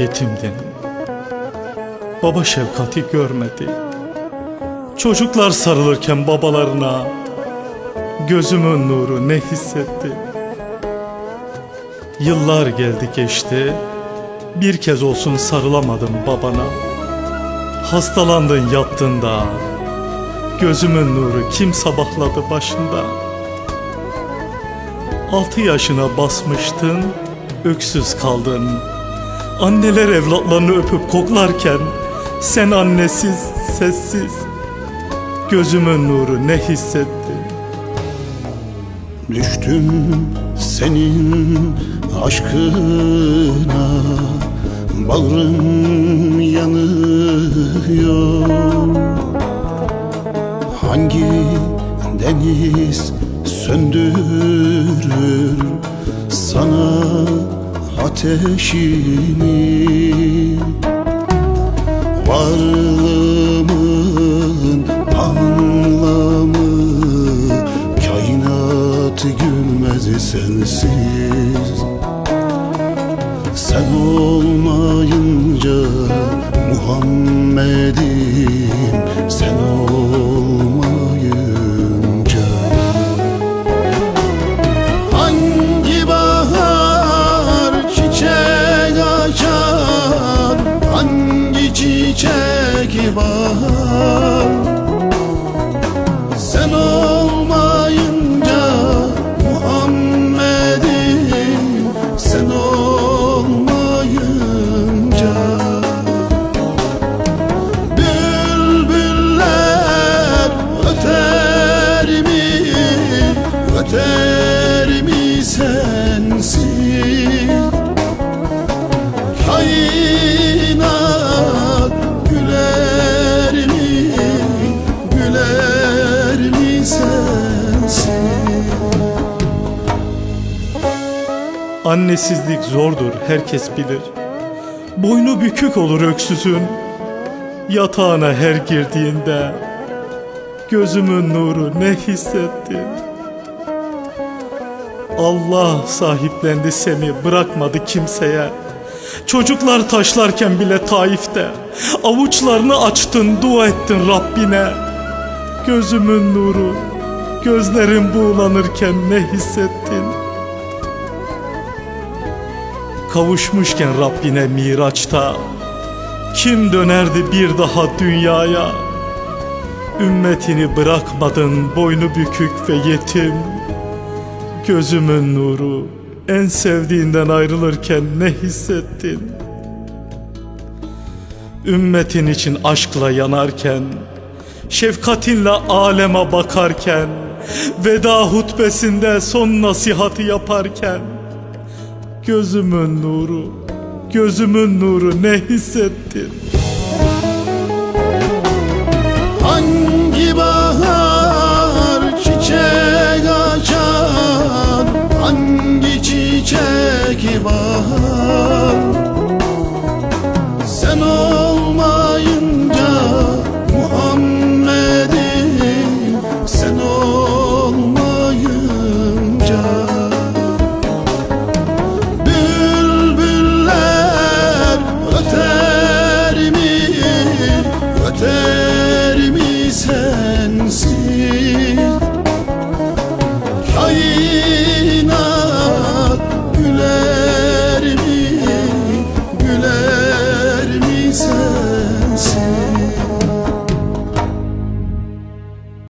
Yetimdin. Baba şefkati görmedi. Çocuklar sarılırken babalarına gözümün nuru ne hissetti? Yıllar geldi geçti. Bir kez olsun sarılamadım babana. Hastalandın yattın da Gözümün nuru kim sabahladı başında Altı yaşına basmıştın Öksüz kaldın Anneler evlatlarını öpüp koklarken Sen annesiz sessiz Gözümün nuru ne hissettin? Düştüm senin aşkına Bağrım yanıyor. Hangi deniz söndürür sana ateşimi Varlığımın anlamı Kainat gülmez sensiz bahar Sen olmayınca Muhammed'im Sen olmayınca Bülbüller öter mi, öter mi sensiz Annesizlik zordur herkes bilir. Boynu bükük olur öksüzün Yatağına her girdiğinde. Gözümün nuru ne hissettin? Allah sahiplendi seni bırakmadı kimseye. Çocuklar taşlarken bile Taif'te Avuçlarını açtın dua ettin Rabbine. Gözümün nuru Gözlerim buğulanırken ne hissettin Kavuşmuşken Rabbine Miraç'ta. Kim dönerdi bir daha dünyaya? Ümmetini bırakmadın boynu bükük ve yetim. Gözümün nuru en sevdiğinden ayrılırken ne hissettin? Ümmetin için aşkla yanarken Şefkatinle aleme bakarken Veda hutbesinde son nasihatı yaparken Gözümün nuru, gözümün nuru ne hissettin? Hangi